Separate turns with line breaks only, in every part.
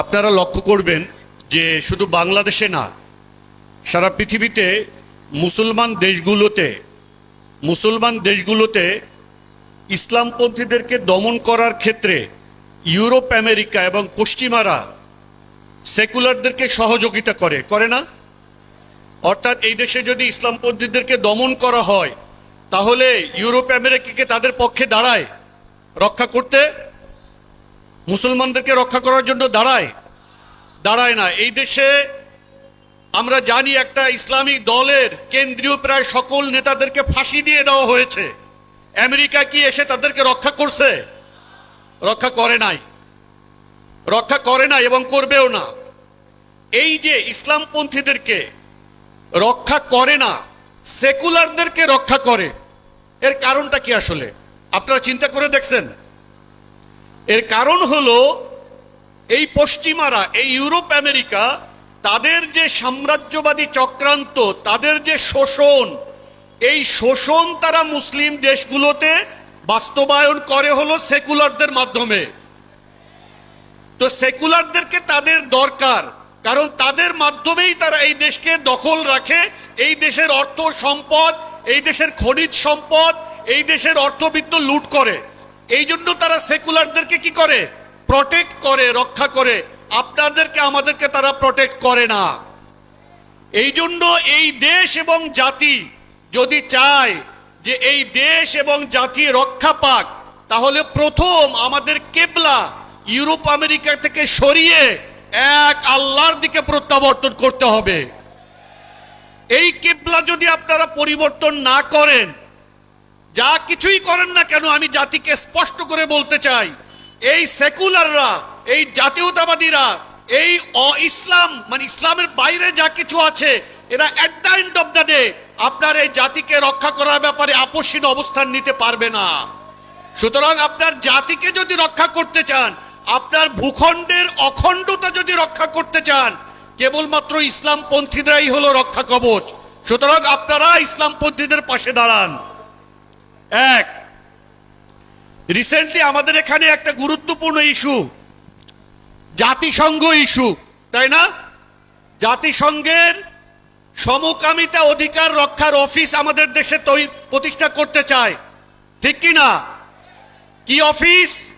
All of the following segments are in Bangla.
আপনারা লক্ষ্য করবেন যে শুধু বাংলাদেশে না, সারা পৃথিবীতে মুসলমান দেশগুলোতে মুসলমান দেশগুলোতে ইসলামপন্থীদেরকে দমন করার ক্ষেত্রে ইউরোপ, আমেরিকা এবং পশ্চিমারা সেকুলারদেরকে সহযোগিতা করে করে না? অর্থাৎ এই দেশে যদি ইসলামপন্থীদেরকে দমন করা হয়, তাহলে ইউরোপ, আমেরিকাকে তাদের পক্ষে দাঁড়ায় রক্ষা করতে মুসলমানদেরকে রক্ষা করার জন্য দাঁড়ায়। দাঁড়ায় না। এই দেশে আমরা জানি একটা ইসলামিক দলের কেন্দ্রীয় প্রায় সকল নেতাদেরকে ফাঁসি দিয়ে দেওয়া হয়েছে। আমেরিকা কি এসে তাদেরকে রক্ষা করছে? রক্ষা করে নাই। রক্ষা করে না এবং করবেও না। এই যে ইসলামপন্থীদেরকে রক্ষা করে না, সেকুলারদেরকে রক্ষা করে, এর কারণটা কি আসলে? আপনারা চিন্তা করে দেখছেন? এর কারণ হলো, এই পশ্চিমারা, এই ইউরোপ, আমেরিকা, তাদের যে সাম্রাজ্যবাদী চক্রান্ত, তাদের যে শোষণ, এই শোষণ তারা মুসলিম দেশগুলোতে বাস্তবায়ন করে হলো সেকুলারদের মাধ্যমে। তো সেকুলারদেরকে তাদের দরকার, কারণ তাদের মাধ্যমেই তারা এই দেশকে দখল রাখে, এই দেশের অর্থ সম্পদ, এই দেশের খনিজ সম্পদ, এই দেশের অর্থবিত্ত লুট করে। এই জন্য তারা সেকুলারদেরকে কি করে? প্রটেক্ট করে, রক্ষা করে। আপনাদেরকে, আমাদেরকে তারা প্রটেক্ট করে না। এই জন্য এই দেশ এবং জাতি যদি চায় যে এই দেশ এবং জাতি রক্ষা পাক, তাহলে প্রথম আমাদের কেবলা ইউরোপ, আমেরিকা থেকে সরিয়ে এক আল্লাহর দিকে প্রত্যাবর্তন করতে হবে। এই কেবলা যদি আপনারা পরিবর্তন না করেন যা কিছুই করেন না কেন আমি জাতিকে স্পষ্ট করে বলতে চাই। এই সেকুলাররা, এই জাতীয়তাবাদীরা, এই অ ইসলাম মানে ইসলামের বাইরে যা কিছু আছে, এরা at the end of the day আপনার এই জাতিকে রক্ষা করার ব্যাপারে আপসীন অবস্থান নিতে পারবে না। সুতরাং আপনার জাতিকে যদি রক্ষা করতে চান, আপনার ভূখণ্ডের অখণ্ডতা যদি রক্ষা করতে চান, কেবলমাত্র ইসলামপন্থীরাই হলো রক্ষা কবচ। সুতরাং আপনারা ইসলামপন্থীদের পাশে দাঁড়ান। এক রিসেন্টলি আমাদের এখানে একটা গুরুত্বপূর্ণ ইস্যু জাতিসংঘ ইস্যু তাই না? জাতিসংঘের সমকামিতা অধিকার রক্ষার অফিস আমাদের দেশে প্রতিষ্ঠা করতে চায়। ঠিক কি না? কি অফিস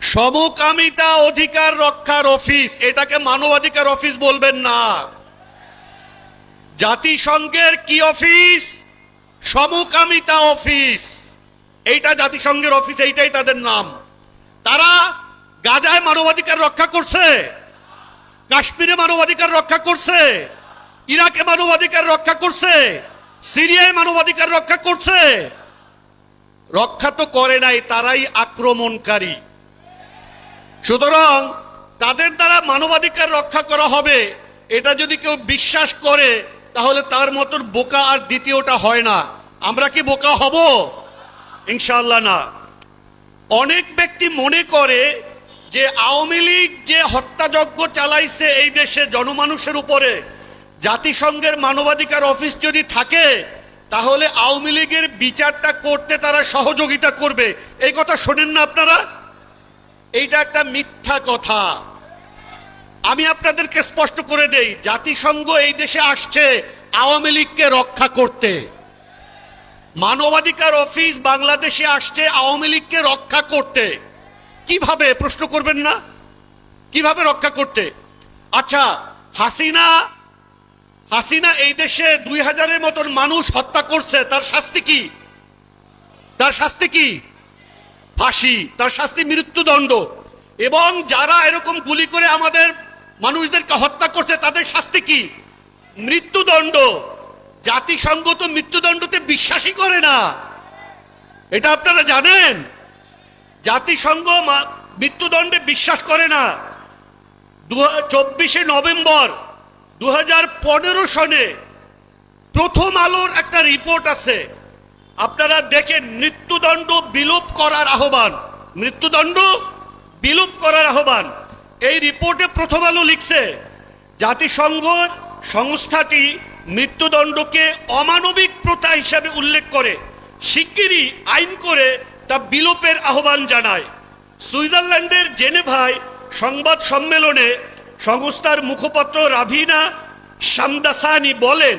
সমকামিতা অধিকার রক্ষার অফিস এটাকে মানবাধিকার অফিস বলবেন না। জাতিসংঘের কি অফিস সমকামিতা অফিস। এইটা জাতিসংঘের অফিস, এইটাই তাদের নাম। তারা গাজায় মানবাধিকার রক্ষা করছে, কাশ্মীরে মানবাধিকার রক্ষা করছে, ইরাকে মানবাধিকার রক্ষা করছে, সিরিয়ায় মানবাধিকার রক্ষা করছে। রক্ষা তো করে নাই, তারাই আক্রমণকারী। সুতরাং তাদের দ্বারা মানবাধিকার রক্ষা করা হবে, এটা যদি কেউ বিশ্বাস করে তাহলে তার মতন বোকা আর দ্বিতীয়টা হয় না। আমরা কি বোকা হব? ইনশাল্লাহ না। অনেক ব্যক্তি মনে করে যে আওয়ামী লীগ যে হত্যাযজ্ঞ চালাইছে এই দেশে জনমানুষের উপরে, জাতিসংঘের মানবাধিকার অফিস যদি থাকে, তাহলে আওয়ামী লীগের বিচারটা করতে তারা সহযোগিতা করবে। এই কথা শোনেন না আপনারা? এইটা একটা মিথ্যা কথা। আমি আপনাদেরকে স্পষ্ট করে দেই, জাতিসংঘ এই দেশে আসছে আওয়ামী লীগকে রক্ষা করতে। মানবাধিকার অফিস বাংলাদেশে আসছে আওয়ামী লীগকে রক্ষা করতে। কীভাবে? প্রশ্ন করবেন না? কীভাবে রক্ষা করতে? আচ্ছা হাসিনা হাসিনা এই দেশে দুই হাজারের মতন মানুষ হত্যা করছে, তার শাস্তি কি? তার শাস্তি কি? ফাঁসি, তার শাস্তি মৃত্যুদণ্ড। এবং যারা এরকম গুলি করে আমাদের মানুষদেরকে হত্যা করছে, তাদের শাস্তি কি? মৃত্যুদণ্ড। জাতিসংঘ তো মৃত্যুদণ্ডতে বিশ্বাসই করে না। এটা আপনারা জানেন? জাতিসংঘ মৃত্যুদণ্ডে বিশ্বাস করে না। দু চব্বিশে নভেম্বর দু সনে প্রথম আলোর একটা রিপোর্ট আছে। আপনারা দেখেন মৃত্যুদণ্ড বিলোপ করার আহ্বান। মৃত্যুদণ্ড বিলোপ করার আহ্বান। এই রিপোর্টে প্রথম আলো লিখছে, জাতিসংঘ সংস্থাটি মৃত্যুদণ্ডকে অমানবিক প্রথা হিসাবে উল্লেখ করে। শিগগিরই আইন করে তা বিলোপের আহ্বান জানায়। সুইজারল্যান্ডের জেনেভায় সংবাদ সম্মেলনে সংস্থার মুখপাত্র রাভিনা সামদাসানি বলেন,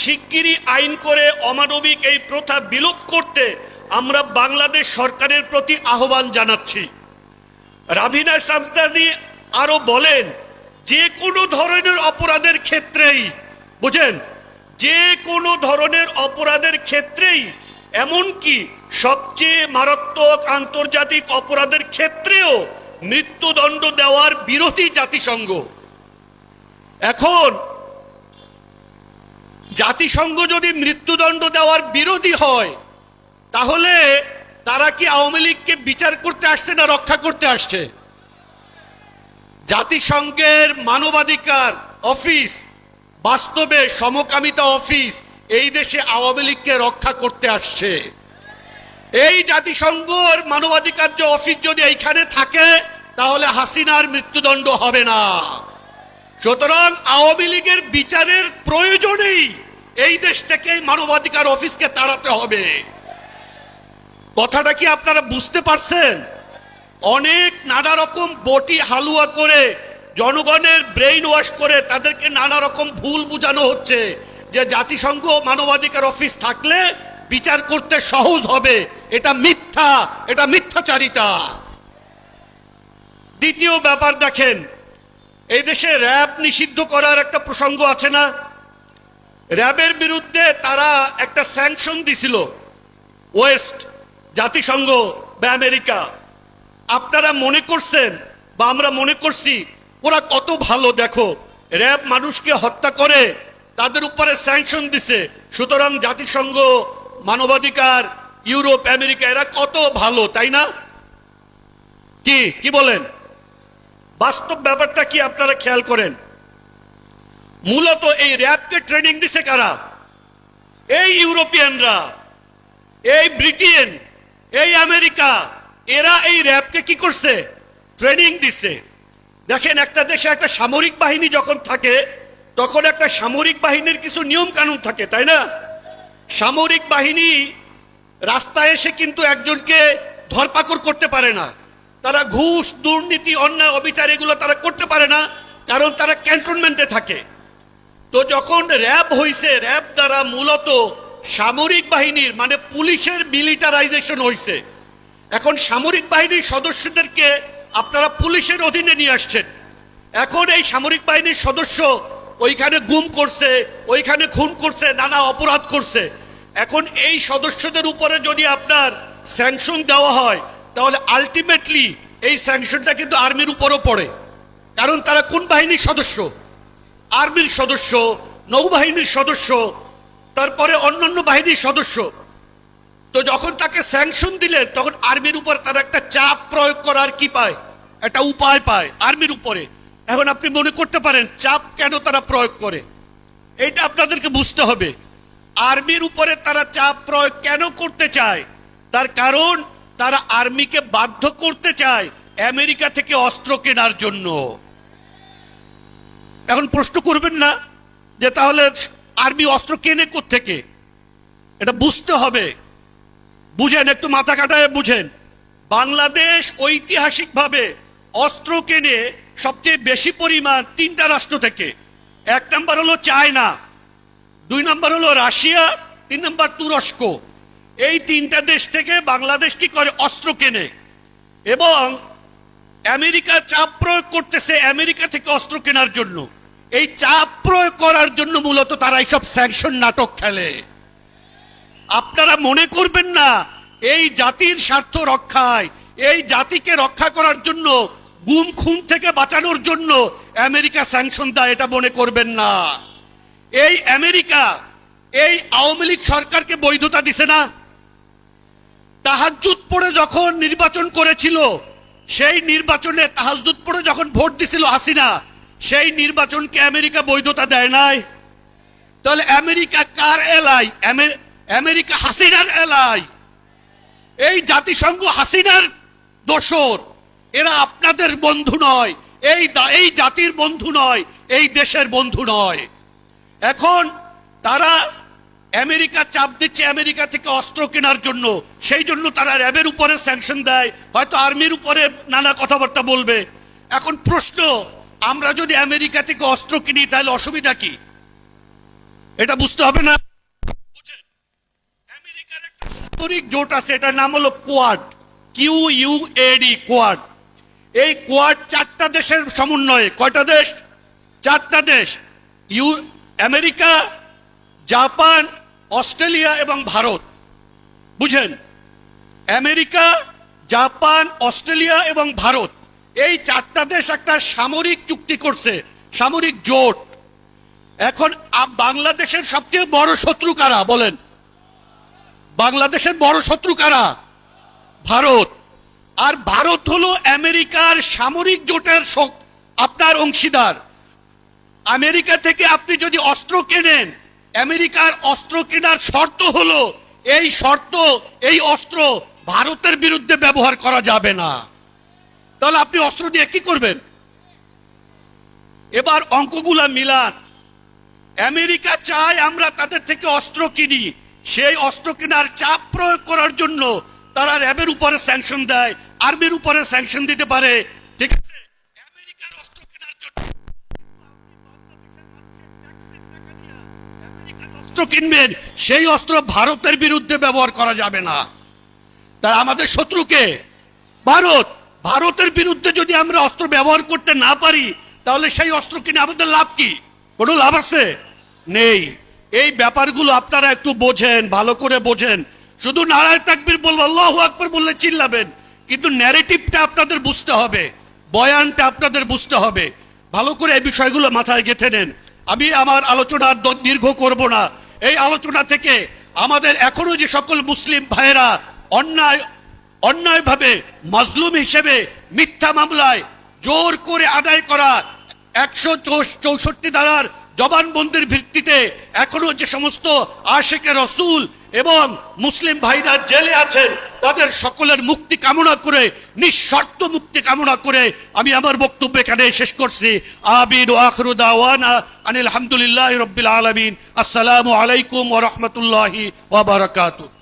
শিগগিরই আইন করে অমানবিক এই প্রথা বিলোপ করতে আমরা বাংলাদেশ সরকারের প্রতি আহ্বান জানাচ্ছি। রাভিনা সামদানি আরও বলেন, যে কোনো ধরনের অপরাধের ক্ষেত্রেই, বুঝেন, যে কোনো ধরনের অপরাধের ক্ষেত্রেই, এমনকি সবচেয়ে মারাত্মক আন্তর্জাতিক অপরাধের ক্ষেত্রেও মৃত্যুদণ্ড দেওয়ার বিরোধী জাতিসংঘ। এখন, জাতিসংঘ যদি মৃত্যুদণ্ড দেওয়ার বিরোধী হয়, তাহলে তারা কি আওয়ামী লীগকে বিচার করতে আসছে না রক্ষা করতে আসছে? জাতিসংঘের মানবাধিকার অফিস, বাস্তবে সমকামিতা অফিস এই দেশে আওয়ামী লীগকে রক্ষা করতে আসছে। এই জাতিসংঘর মানবাধিকার যে অফিস যদি এইখানে থাকে, তাহলে হাসিনার মৃত্যুদণ্ড হবে না। সুতরাং আওয়ামী লীগের বিচারের প্রয়োজনেই এই দেশ থেকে মানবাধিকার অফিসকে তাড়াতে হবে। কথাটা কি আপনারা বুঝতে পারছেন? অনেক নানা রকম বটি হালুয়া করে জনগণের ব্রেইন ওয়াশ করে তাদেরকে নানা রকম ভুল বোঝানো হচ্ছে যে জাতিসংঘ মানবাধিকার অফিস থাকলে বিচার করতে সহজ হবে। এটা মিথ্যা, এটা মিথ্যাচারিতা। দ্বিতীয় ব্যাপার দেখেন, এই দেশে র্যাব নিষিদ্ধ করার একটা প্রসঙ্গ আছে না? র্যাবের বিরুদ্ধে তারা একটা স্যাংশন দিছিল ওয়েস্ট জাতিসংঘ, বা আমেরিকা। আপনারা মনে করছেন বা আমরা মনে করছি, ওরা কত ভালো, দেখো। র্যাব মানুষকে হত্যা করে, তাদের উপরে স্যাংশন দিছে। সুতরাং জাতিসংঘ, মানবাধিকার, ইউরোপ, আমেরিকা, এরা কত ভালো, তাই না? কি কি বলেন? বাস্তব ব্যাপারটা কি আপনারা খেয়াল করেন? মূলত এই র্যাবকে ট্রেনিং দিছে কারা? এই ইউরোপিয়ানরা, এই ব্রিটেন, এই আমেরিকা এরা এই র্যাবকে কি করছে? ট্রেনিং দিছে দেখেন, একটা দেশে একটা সামরিক বাহিনী যখন থাকে, তখন একটা সামরিক বাহিনীর কিছু নিয়ম কানুন থাকে, তাই না? সামরিক বাহিনী রাস্তায় এসে কিন্তু একজনকে ধরপাকড় করতে পারে না। তারা ঘুষ, দুর্নীতি, অন্যায়, অবিচার এগুলো তারা করতে পারে না, কারণ তারা ক্যান্টনমেন্টে থাকে। তো যখন র্যাব হইছে, র্যাব দ্বারা মূলত সামরিক বাহিনীর মানে পুলিশের মিলিটারাইজেশন হইছে। এখন সামরিক বাহিনীর সদস্যদেরকে আপনারা পুলিশের অধীনে নিয়ে আসছেন। এখন এই সামরিক বাহিনীর সদস্য ওইখানে গুম করছে, ওইখানে খুন করছে, নানা অপরাধ করছে। এখন এই সদস্যদের উপরে যদি আপনার স্যাংশন দেওয়া হয়, তাহলে আলটিমেটলি এই স্যাংশনটা কিন্তু আর্মির উপরও পড়ে। কারণ তারা কোন বাহিনীর সদস্য? আর্মির সদস্য, নৌবাহিনীর সদস্য, তারপরে অন্যান্য বাহিনীর সদস্য। তো যখন তাকে স্যাংশন দিলেন তখন আর্মির উপর তারা একটা চাপ প্রয়োগ করার কি পায়? একটা উপায় পায় আর্মির উপরে। এখন আপনি মনে করতে পারেন, চাপ কেন তারা প্রয়োগ করে? এইটা আপনাদেরকে বুঝতে হবে। আর্মির উপরে তারা চাপ প্রয়োগ কেন করতে চায়? তার কারণ, তারা আর্মিকে বাধ্য করতে চায় আমেরিকা থেকে অস্ত্র কেনার জন্য। এখন প্রশ্ন করবেন না যে তাহলে আর্মি অস্ত্র কেনে থেকে এটা বুঝতে হবে। বুঝেন, একটু মাথা কাটায় বুঝেন। বাংলাদেশ ঐতিহাসিকভাবে অস্ত্র কেনে সবচেয়ে বেশি পরিমাণ তিনটা রাষ্ট্র থেকে। এক নাম্বার হলো চায়না, দুই নম্বর হলো রাশিয়া, তিন নাম্বার তুরস্ক। এই তিনটা দেশ থেকে বাংলাদেশ কি করে অস্ত্র কেনে? এবং আমেরিকা চাপ প্রয়োগ করতেছে আমেরিকা থেকে অস্ত্র কেনার জন্য। এই চাপ প্রয়োগ করার জন্য মূলত তারা এইসব স্যাংশন নাটক খেলে। আপনারা মনে করবেন না, এই জাতির স্বার্থ রক্ষায়, এই জাতিকে রক্ষা করার জন্য, গুম খুন থেকে বাঁচানোর জন্য আমেরিকা স্যাংশন দেয়, এটা মনে করবেন না। এই আমেরিকা, এই আওয়ামী লীগ সরকারকে বৈধতা দিছে না। তাহাজুদ পড়ে যখন নির্বাচন করেছিল, সেই নির্বাচনে তাহাজুদ পড়ে যখন ভোট দিছিল হাসিনা, সেই নির্বাচনকে আমেরিকা বৈধতা দেয় নাই। তাহলে আমেরিকা কার এলাই আমেরিকা হাসিনার এলাই এই জাতিসংঘ হাসিনার দোসর এরা আপনাদের বন্ধু নয়। এই এই জাতির বন্ধু নয়, এই দেশের বন্ধু নয়। এখন তারা আমেরিকা চাপ দিচ্ছে আমেরিকা থেকে অস্ত্র কেনার জন্য। সেই জন্য তারা র্যাবের উপরে স্যাংশন দেয়। হয়তো আর্মির উপরে নানা কথাবার্তা বলবে। এখন প্রশ্ন, আমরা যদি আমেরিকা থেকে অস্ত্র কিনি তাহলে অসুবিধা কি? এটা বুঝতে হবে না বুঝেন? আমেরিকার একটা জোট আছে, এটার নাম হলো Quad Q U A D Quad. এই কোয়াড চারটা দেশের সমন্বয়ে, কয়টা দেশ? চারটা দেশ, ইউ, আমেরিকা, জাপান, অস্ট্রেলিয়া এবং ভারত। বুঝেন? আমেরিকা, জাপান, অস্ট্রেলিয়া এবং ভারত, এই চারটা দেশ একটা সামরিক চুক্তি করছে, সামরিক জোট। এখন বাংলাদেশের সবচেয়ে বড় শত্রু কারা, বলেন? বাংলাদেশের বড় শত্রু কারা? ভারত। আর ভারত হলো আমেরিকার সামরিক জোটের আপনার অংশীদার। আমেরিকা থেকে আপনি যদি অস্ত্র কেনেন, আমেরিকার অস্ত্র কেনার শর্ত হলো, এই শর্ত, এই অস্ত্র ভারতের বিরুদ্ধে ব্যবহার করা যাবে না। তাহলে আপনি অস্ত্র দিয়ে কি করবেন? এবার অঙ্কগুলা মিলান। আমেরিকা চায় আমরা তাদের থেকে অস্ত্র কিনি। সেই অস্ত্র কেনার চাপ প্রয়োগ করার জন্য তারা র্যাবের উপরে স্যাংশন দেয়, আর্মির উপরে স্যাংশন দিতে পারে। ঠিক আছে? অস্ত্র কিনবেন, সেই অস্ত্র ভারতের বিরুদ্ধে ব্যবহার করা যাবে না। তাই আমাদের শত্রুকে, ভারত, ভারতের বিরুদ্ধে যদি আমরা অস্ত্র ব্যবহার করতে না পারি, তাহলে সেই অস্ত্র কিনে আমাদের লাভ কি? কোনো লাভ আছে? নেই। এই ব্যাপারগুলো আপনারা একটু বোঝেন, ভালো করে বোঝেন। শুধু নারায় তাকবির বলব, আল্লাহ আকবর বললে চিল্লাবেন, কিন্তু ন্যারেটিভটা আপনাদের বুঝতে হবে, বয়ানটা আপনাদের বুঝতে হবে। ভালো করে এই বিষয়গুলো মাথায় গেঁথে নেন। আমি আমার আলোচনা আর দ- দীর্ঘ করব না। এই আলোচনা থেকে আমাদের এখনও যে সকল মুসলিম ভাইয়েরা অন্যায়, অন্যায়ভাবে মাজলুম হিসেবে মিথ্যা মামলায় জোর করে আদায় করা একশো চৌষট্টি ধারার জবানবন্দির ভিত্তিতে এখনও যে সমস্ত আশেকে রসুল এবং মুসলিম ভাইরা জেলে আছেন, তাদের সকলের মুক্তি কামনা করে, নিঃশর্ত মুক্তি কামনা করে আমি আমার বক্তব্য এখানে শেষ করছি। আবির ও আখরু আনিল আলহামদুলিল্লাহ রবিল আলমিন। আসসালামু আলাইকুম ও বারাকাতুহু।